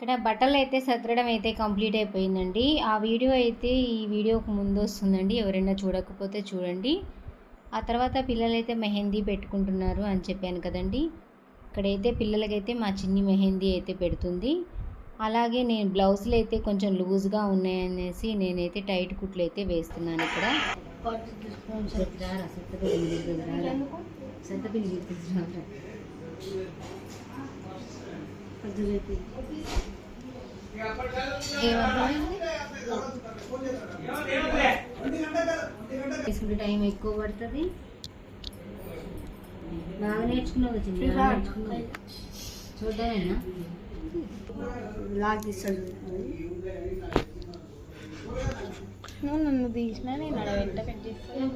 ఇక్కడ బట్టలు అయితే సర్దడం అయితే కంప్లీట్ అయిపోయిందండి. ఆ వీడియో అయితే ఈ వీడియోకు ముందు వస్తుందండి. ఎవరైనా చూడకపోతే చూడండి. ఆ తర్వాత పిల్లలైతే మెహందీ పెట్టుకుంటున్నారు అని చెప్పాను కదండి. ఇక్కడైతే పిల్లలకైతే మా చిన్ని మెహందీ అయితే పెడుతుంది. అలాగే నేను బ్లౌజులు అయితే కొంచెం లూజ్గా ఉన్నాయనేసి నేనైతే టైట్ కుట్లు అయితే వేస్తున్నాను ఇక్కడ. తీసుకుంటే టైం ఎక్కువ పడుతుంది. బాగా నేర్చుకున్నావు వచ్చింది చూద్దామేనా? లాగ్ తీస్తాడు నువ్వు నన్ను తీసినా నేను వెంట పెట్టేస్తాను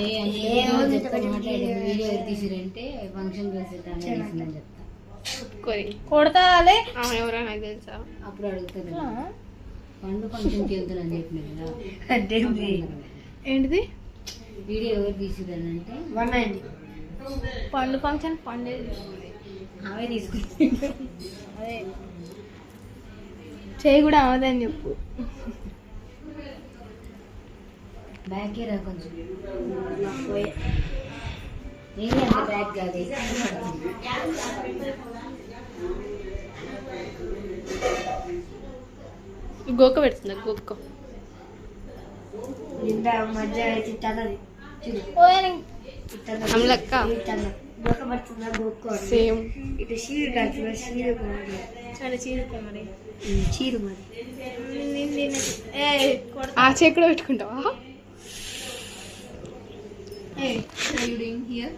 ఏ అని ఏ రోజు చెప్తా చెప్పండి. మాట్లాడే వీడియో తీసిరంటే ఫంక్షన్ డ్రెస్ చేసిందని చెప్తా కొడతాలే. ఆమె ఎవరో నాకు తెలుసా. అప్పుడు అడుగుతారు పండు ఫంక్షన్కి వెళ్తానని చెప్పిన కదా. ఏంటిది? వీడియో ఎవరు తీసిరని అంటే వన్ నైన్టీ. పండు ఫంక్షన్ పండే. ఆమె తీసుకుంటే అదే. చేయి కూడా అవదని చెప్పు. బ్యాగ్ రా కొంచెం. ఏది అంత బ్యాగ్ కాదు గోక పెడుతుందా అమలక్క. గొక్క సేమ్. ఇటు చీరు కడుతుందా చీరు మరి చాలా చీరుతా మరి. చీరు మరి ఆ చేయి కూడా పెట్టుకుంటావా? హియర్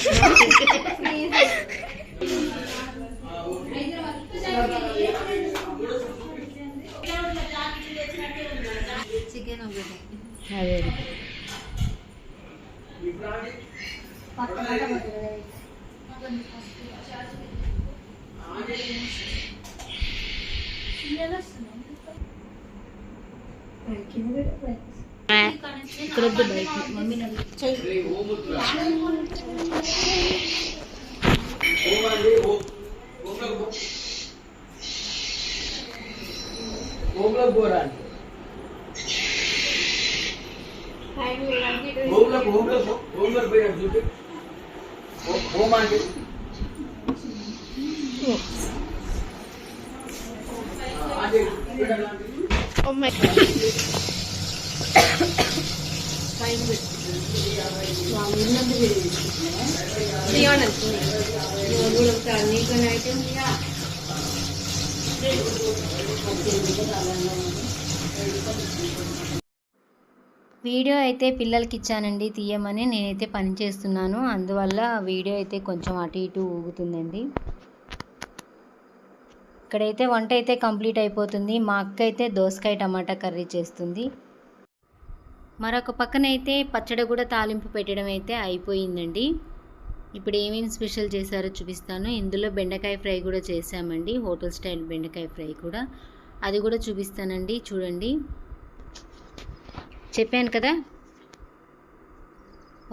అదే ఇక్కడ వద్దు బయట మమ్మీ హోమ్లోకి పోరాలి హోమ్లోకి హోమ్లోకి హోమ్లోకి చూపి హోమ్ అంటే? ఇక్కడ వీడియో అయితే పిల్లలకి ఇచ్చానండి తీయమని నేనైతే పని చేస్తున్నాను. అందువల్ల వీడియో అయితే కొంచెం అటు ఇటు ఊగుతుందండి. ఇక్కడైతే వంట అయితే కంప్లీట్ అయిపోతుంది. మా అక్క అయితే దోసకాయ టమాటా కర్రీ చేస్తుంది. మరొక పక్కన అయితే పచ్చడి కూడా తాలింపు పెట్టడం అయితే అయిపోయిందండి. ఇప్పుడు ఏమేమి స్పెషల్ చేశారో చూపిస్తాను. ఇందులో బెండకాయ ఫ్రై కూడా చేశామండి. హోటల్ స్టైల్ బెండకాయ ఫ్రై కూడా. అది కూడా చూపిస్తానండి. చూడండి. చెప్పాను కదా.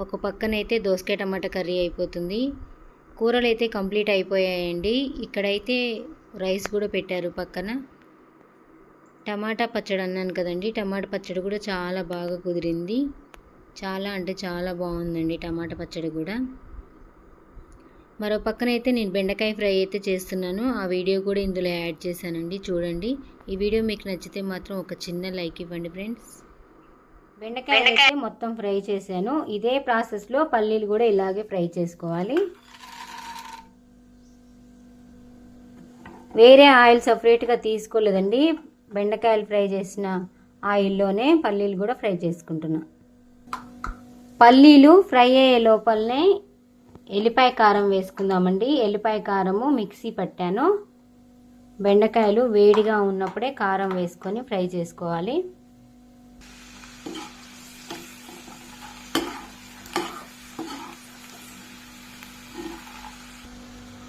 ఒక పక్కనైతే దోసకాయ టమాటా కర్రీ అయిపోతుంది. కూరలు అయితే కంప్లీట్ అయిపోయాయండి. ఇక్కడైతే రైస్ కూడా పెట్టారు పక్కన. టమాటా పచ్చడి అన్నాను కదండి. టమాటా పచ్చడి కూడా చాలా బాగా కుదిరింది. చాలా అంటే చాలా బాగుందండి టమాటా పచ్చడి కూడా. మరో పక్కన అయితే నేను బెండకాయ ఫ్రై అయితే చేస్తున్నాను. ఆ వీడియో కూడా ఇందులో యాడ్ చేశానండి. చూడండి. ఈ వీడియో మీకు నచ్చితే మాత్రం ఒక చిన్న లైక్ ఇవ్వండి ఫ్రెండ్స్. బెండకాయ అయితే మొత్తం ఫ్రై చేశాను. ఇదే ప్రాసెస్లో పల్లీలు కూడా ఇలాగే ఫ్రై చేసుకోవాలి. వేరే ఆయిల్ సపరేట్గా తీసుకోలేదండి. బెండకాయలు ఫ్రై చేసిన ఆయిల్లోనే పల్లీలు కూడా ఫ్రై చేసుకుంటున్నా. పల్లీలు ఫ్రై అయ్యే లోపలనే ఎల్లిపాయ కారం వేసుకుందామండి. ఎల్లిపాయ కారము మిక్సీ పట్టాను. బెండకాయలు వేడిగా ఉన్నప్పుడే కారం వేసుకొని ఫ్రై చేసుకోవాలి.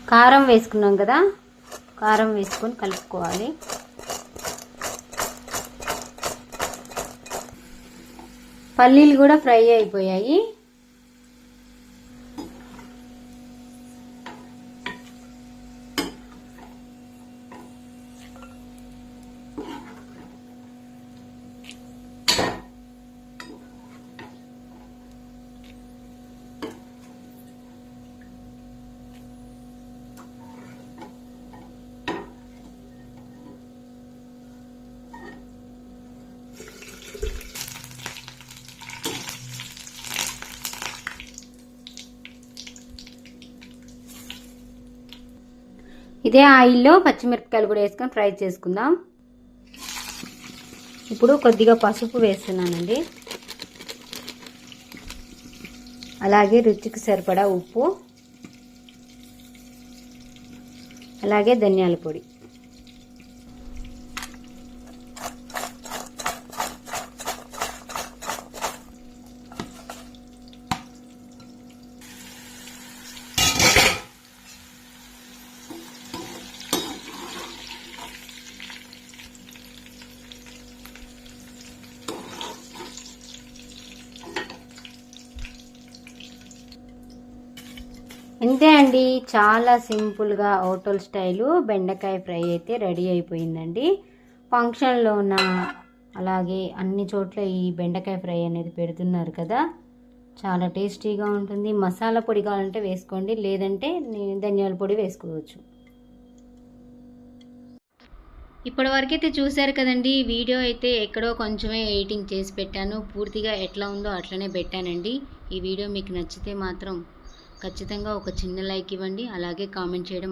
కారం వేసుకున్నాం కదా? కారం వేసుకొని కలుపుకోవాలి. పల్లీలు కూడా ఫ్రై అయిపోయాయి. ఇదే ఆయిల్లో పచ్చిమిరపకాయలు కూడా వేసుకొని ఫ్రై చేసుకుందాం. ఇప్పుడు కొద్దిగా పసుపు వేస్తున్నానండి. అలాగే రుచికి సరిపడా ఉప్పు. అలాగే ధనియాల పొడి. అంతే అండి. చాలా సింపుల్గా హోటల్ స్టైలు. బెండకాయ ఫ్రై అయితే రెడీ అయిపోయిందండి. ఫంక్షన్లోన అలాగే అన్ని చోట్ల ఈ బెండకాయ ఫ్రై అనేది పెడుతున్నారు కదా. చాలా టేస్టీగా ఉంటుంది. మసాలా పొడి కావాలంటే వేసుకోండి. లేదంటే ధనియాల పొడి వేసుకోవచ్చు. ఇప్పటి వరకైతే చూశారు కదండి. వీడియో అయితే ఎక్కడో కొంచెమే ఎడిటింగ్ చేసి పెట్టాను. పూర్తిగా ఎట్లా ఉందో అట్లనే పెట్టానండి. ఈ వీడియో మీకు నచ్చితే మాత్రం ఖచ్చితంగా ఒక చిన్న లైక్ ఇవ్వండి. అలాగే కామెంట్ చేయడం